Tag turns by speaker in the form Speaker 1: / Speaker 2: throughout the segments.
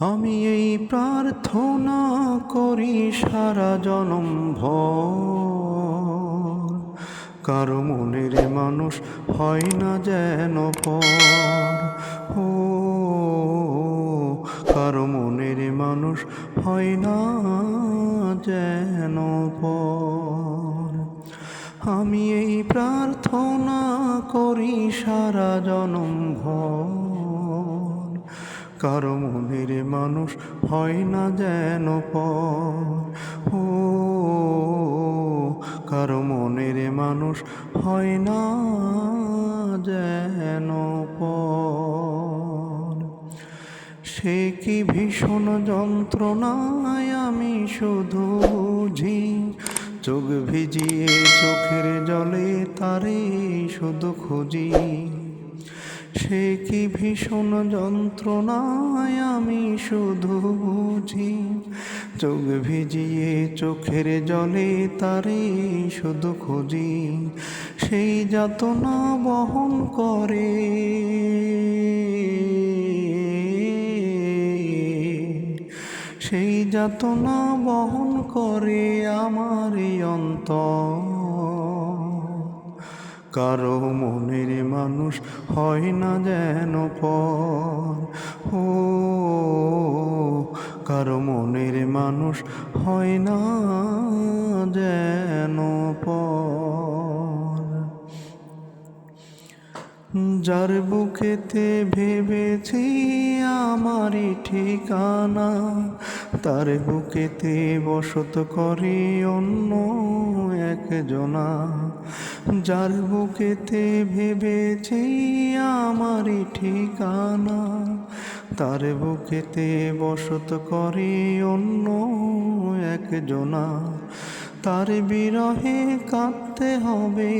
Speaker 1: আমি এই প্রার্থনা করি সারা জনম ভর। কারও মনের মানুষ হয় না যেন পর। ও, কারও মনের মানুষ হয় না যেন পর। আমি এই প্রার্থনা করি সারা জনম ভর। কারও মনের মানুষ হয় না যেন পর। ও, কারও মনের মানুষ হয় না যেন পর। সে কি ভীষণ যন্ত্রণায় আমি শুধু বুঝি? চোখ ভিজিয়ে চোখের জলে তারে শুধু খুঁজি। সে কি ভীষণ যন্ত্রণায় আমি শুধু বুঝি? চোখ ভিজিয়ে চোখের জলে তারে শুধু খুঁজি। সেই যাতনা বহন করে। সেই যাতনা বহন করে আমার অন্তর। কারও মনের মানুষ হয় না যেন পর। ও, কারও মনের মানুষ হয় না যেন পর। যার বুকেতে ভেবেছি আমারই ঠিকানা, তার বুকেতে বসত করে অন্য একজনা। যার বুকেতে ভেবেছি আমারই ঠিকানা, তার বুকেতে বসত করে অন্য একজনা, তার বিরহে কাঁদতে হবে।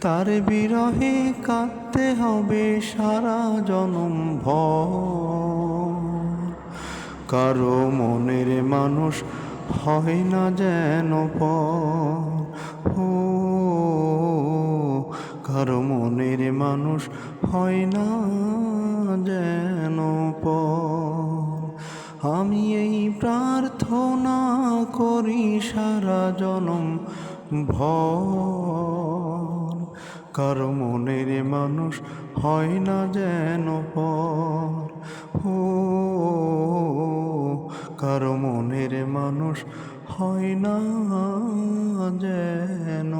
Speaker 1: তার বিরহে কাঁদতে হবে সারা জনম ভর। কারও মনের মানুষ হয় না যেন ও, কারও মনের মানুষ হয় না যেন আমি এই প্রার্থনা করি সারা জনম ভর। কারও মনের মানুষ হয় না যেন পর। ও কারও মনের মানুষ হয় না যেন